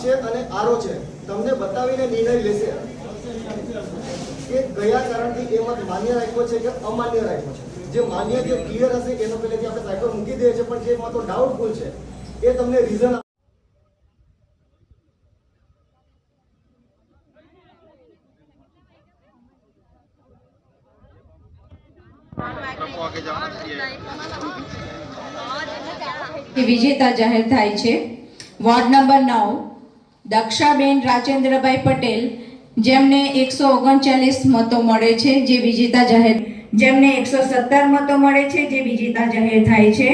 છે અને આરો છે. તમને બતાવીને નિર્ણય લેશે. કે કયા કારણથી એ માન્ય રાખ્યો છે કે અમાન્ય રાખ્યો છે. જે માન્ય, જે ક્લિયર હશે, એનો પહેલેથી આપણે સાયકલ મૂકી દઈએ છીએ, પણ જે તો ડાઉટફુલ છે, એ તમને રીઝન વિજેતા જાહેર થાય છે. વોર્ડ નંબર નવ, દક્ષાબેન રાજેન્દ્રભાઈ પટેલ, જેમને એકસો ઓગણચાલીસ મતો મળે છે, જે વિજેતા જાહેર જેમને એકસો સત્તર મતો મળે છે, જે વિજેતા જાહેર થાય છે.